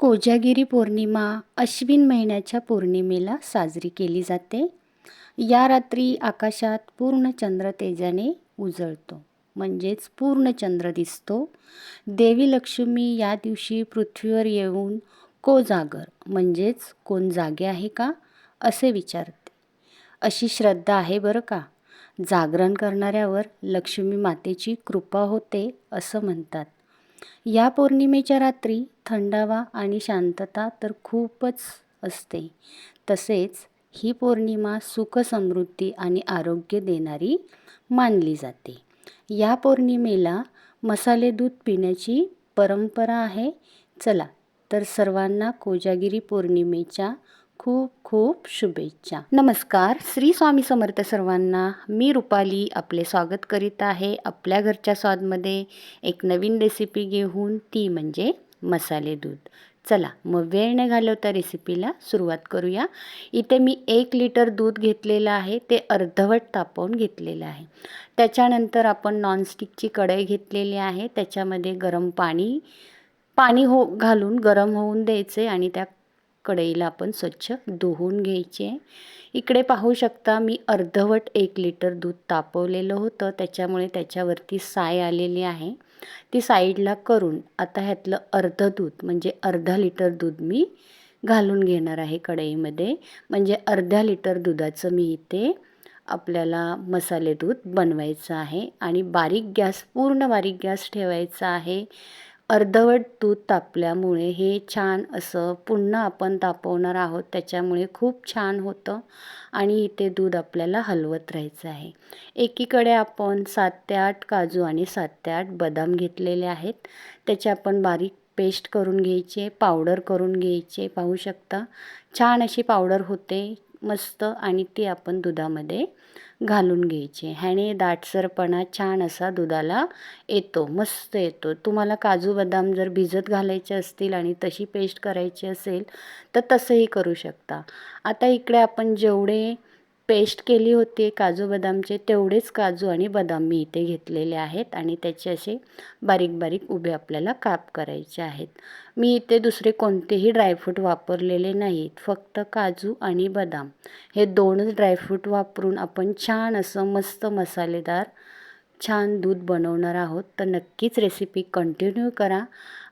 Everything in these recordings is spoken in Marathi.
कोजागिरी पौर्णिमा अश्विन महिन्याच्या पौर्णिमेला साजरी केली जाते. या रात्री आकाशात पूर्ण चंद्र तेजाने उजळतो. म्हणजेच पूर्ण चंद्र दिसतो. देवी लक्ष्मी या दिवशी पृथ्वीवर येऊन कोजागर म्हणजेच कोण जागे आहे का? असे विचारते. अशी श्रद्धा आहे बरं का? जागरण करणाऱ्यावर लक्ष्मी मातेची कृपा होते असं म्हणतात. या पौर्णिमेच्या रात्री थंडावा आणि शांतता तर खूपच असते. तसेच ही पौर्णिमा सुख समृद्धी आणि आरोग्य देणारी मानली जाते. या पौर्णिमेला मसाले दूध पिण्याची परंपरा आहे. चला तर सर्वांना कोजागिरी पौर्णिमेच्या खूप खूप शुभेच्छा. नमस्कार. श्री स्वामी समर्थ सर्वांना मी रुपाली आपले स्वागत करीत आहे आपल्या घरच्या स्वादमध्ये. एक नवीन रेसिपी घेऊन ती म्हणजे मसाले दूध. चला मग वेळ न घालवता रेसिपीला सुरुवात करूया. इथे मी एक लिटर दूध घेतलेलं आहे ते अर्धवट तापवून घेतलेलं आहे. त्याच्यानंतर आपण नॉनस्टिकची कढई घेतलेली आहे त्याच्यामध्ये गरम पाणी पाणी हो घालून गरम होऊन द्यायचे आणि त्या कढईला आपण स्वच्छ धुवून घ्यायचे. इकडे पाहू शकता मी अर्धवट एक लिटर दूध तापवलेलं होतं. त्याच्यामुळे त्याच्यावरती साय आलेली आहे. ती साईडला करून आता ह्यातलं अर्ध दूध म्हणजे अर्धा लिटर दूध मी घालून घेणार आहे कढईमध्ये. म्हणजे अर्ध्या लिटर दुधाचं मी इथे आपल्याला मसाले दूध बनवायचं आहे. आणि बारीक गॅस पूर्ण बारीक गॅस ठेवायचा आहे. अर्धवट दूध तापल्यामुळे हे छान असं पुन्हा आपण तापवणार आहोत. त्याच्यामुळे खूप छान होतं आणि इथे दूध आपल्याला हलवत राहायचं आहे. एकीकडे आपण सात ते आठ काजू आणि सात ते आठ बदाम घेतलेले आहेत. त्याचे आपण बारीक पेस्ट करून घ्यायचे पावडर करून घ्यायचे पाहू शकता. छान अशी पावडर होते मस्त आणि ती आपण दुधामध्ये घालून घ्यायचे. ह्याने दाटसरपणा छान असा दुधाला येतो मस्त येतो. तुम्हाला काजू बदाम जर भिजत घालायचे असतील आणि तशी पेस्ट करायची असेल तर तसंही करू शकता. आता इकडे आपण जेवढे पेस्ट केली होती काजू बदामचे तेवढेच काजू आणि बदाम मी इथे घेतलेले आहेत आणि त्याचे असे बारीक बारीक उभे आपल्याला काप करायचे आहेत. मी इथे दुसरे कोणतेही ड्रायफ्रूट वापरलेले नाहीत फक्त काजू आणि बदाम. हे दोनच ड्रायफ्रूट वापरून आपण छान असं मस्त मसालेदार छान दूध बनवणार आहोत. तर नक्कीच रेसिपी कंटिन्यू करा.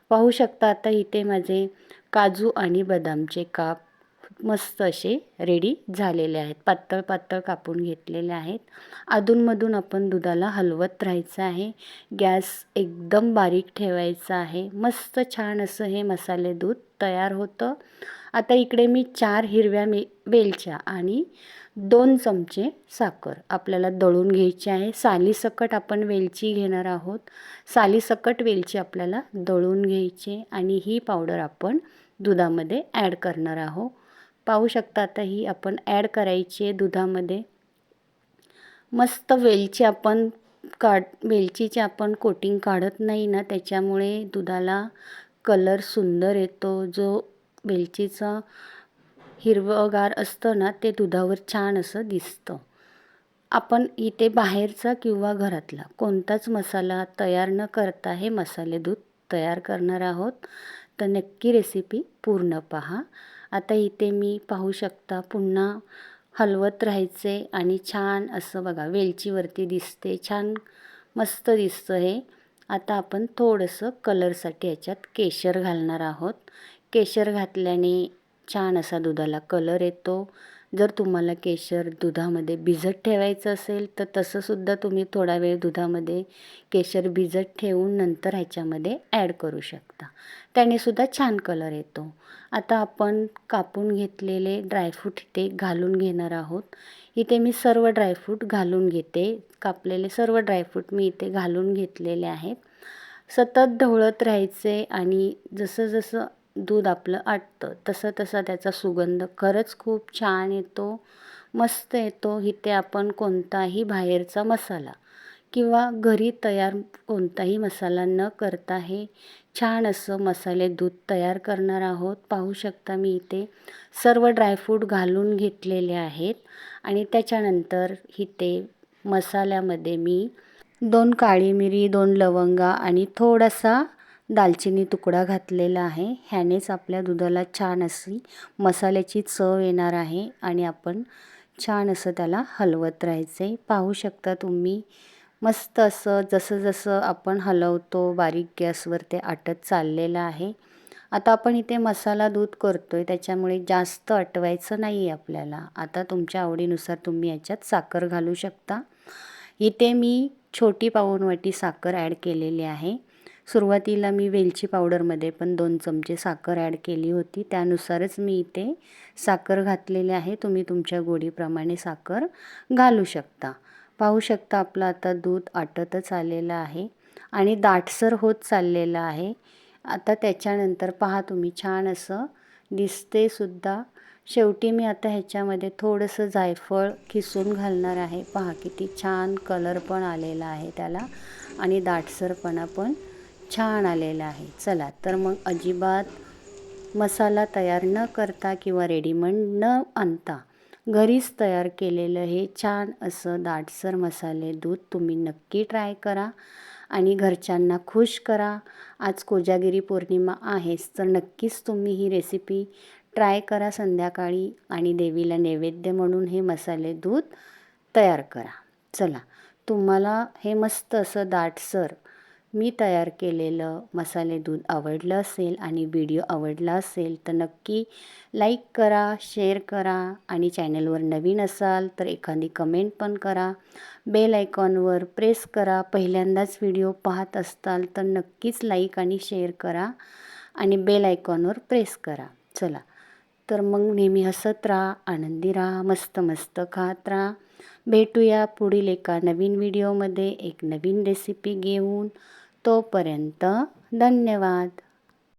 पाहू शकता आता इथे माझे काजू आणि बदामचे काप मस्त असे रेडी झालेले आहेत. पातळ पातळ कापून घेतलेले आहेत. अधूनमधून आपण दुधाला हलवत राहायचं आहे. गॅस एकदम बारीक ठेवायचा आहे. मस्त छान असं हे मसाले दूध तयार होतं. आता इकडे मी चार हिरव्या मे वेलच्या आणि दोन चमचे साखर आपल्याला दळून घ्यायची आहे. सालीसकट आपण वेलची घेणार आहोत. सालीसकट वेलची आपल्याला दळून घ्यायची आणि ही पावडर आपण दुधामध्ये ॲड करणार आहोत. पाहू शकता आता ही आपण ॲड करायची आहे दुधामध्ये. मस्त वेलची आपण काढ वेलचीचे आपण कोटिंग काढत नाही ना त्याच्यामुळे दुधाला कलर सुंदर येतो. जो वेलचीचा हिरवंगार असतं ना ते दुधावर छान असं दिसतं. आपण इथे बाहेरचा किंवा घरातला कोणताच मसाला तयार न करता हे मसाले दूध तयार करणार आहोत. तर नक्की रेसिपी पूर्ण पहा. आता इथे मी पाहू शकता पुन्हा हलवत राहायचे आणि छान असं बघा वेलचीवरती दिसते छान मस्त दिसतं हे. आता आपण थोडंसं कलरसाठी याच्यात केशर घालणार आहोत. केशर घातल्याने छान असा दुधाला कलर येतो. जर तुम्हाला केशर दुधामध्ये भिजत ठेवायचं असेल तर तसंसुद्धा तुम्ही थोडा वेळ दुधामध्ये केशर भिजत ठेवून नंतर ह्याच्यामध्ये ॲड करू शकता. त्यानेसुद्धा छान कलर येतो. आता आपण कापून घेतलेले ड्रायफ्रूट इथे घालून घेणार आहोत. इथे मी सर्व ड्रायफ्रूट घालून घेते. कापलेले सर्व ड्रायफ्रूट मी इथे घालून घेतलेले आहेत. सतत ढवळत राहायचे आणि जसं जसं दूध आपलं आटतं. तसं तसा त्याचा सुगंध खरंच खूप छान येतो मस्त येतो. इथे आपण कोणताही बाहेरचा मसाला किंवा घरी तयार कोणताही मसाला न करता हे छान असं मसाले दूध तयार करणार आहोत. पाहू शकता मी इथे सर्व ड्रायफ्रूट घालून घेतलेले आहेत आणि त्याच्यानंतर इथे मसाल्यामध्ये मी दोन काळी मिरी दोन लवंगा आणि थोडासा दालचिनी तुकडा घातलेला आहे. ह्यानेच आपल्या दुधाला छान अशी मसाल्याची चव येणार आहे आणि आपण छान असं त्याला हलवत राहायचं. आहे पाहू शकता तुम्ही मस्त असं जसं जसं आपण हलवतो बारीक गॅसवर ते आटत चाललेलं आहे. आता आपण इथे मसाला दूध करतो आहे त्याच्यामुळे जास्त आटवायचं नाही आहे आपल्याला. आता तुमच्या आवडीनुसार तुम्ही याच्यात साखर घालू शकता. इथे मी छोटी पाहुणवाटी साखर ॲड केलेली आहे. सुरुवातीला मी वेलची पावडरमध्ये पण दोन चमचे साखर ॲड केली होती. त्यानुसारच मी इथे साखर घातलेली आहे. तुम्ही तुमच्या गोडीप्रमाणे साखर घालू शकता. पाहू शकता आपलं आता दूध आटतच आलेलं आहे आणि दाटसर होत चाललेलं आहे. आता त्याच्यानंतर पहा तुम्ही छान असं दिसते सुद्धा. शेवटी मी आता ह्याच्यामध्ये थोडंसं जायफळ खिसून घालणार आहे. पहा किती छान कलर पण आलेला आहे त्याला आणि दाटसरपणा पण छान आलेला आहे. चला तर मग अजिबात मसाला तयार न करता किंवा रेडीमेड न आणता घरीच तयार केलेलं हे छान असं दाटसर मसाले दूध तुम्ही नक्की ट्राय करा आणि घरच्यांना खुश करा. आज कोजागिरी पौर्णिमा आहेच तर नक्कीच तुम्ही ही रेसिपी ट्राय करा संध्याकाळी आणि देवीला नैवेद्य म्हणून हे मसाले दूध तयार करा. चला तुम्हाला हे मस्त असं दाटसर मी तयार केलेलं मसाले दूध आवडलं असेल आणि व्हिडिओ आवडला असेल तर नक्की लाईक करा शेअर करा आणि चॅनलवर नवीन असाल तर एखादी कमेंट पण करा. बेल आयकॉनवर प्रेस करा. पहिल्यांदाच व्हिडिओ पाहत असताल तर नक्कीच लाईक आणि शेअर करा आणि बेल आयकॉनवर प्रेस करा. चला तर मग नेहमी हसत राहा आनंदी राहा मस्त मस्त खात राहा. भेटूया पुढील एका नवीन व्हिडिओमध्ये एक नवीन रेसिपी घेऊन. तोपर्यंत धन्यवाद.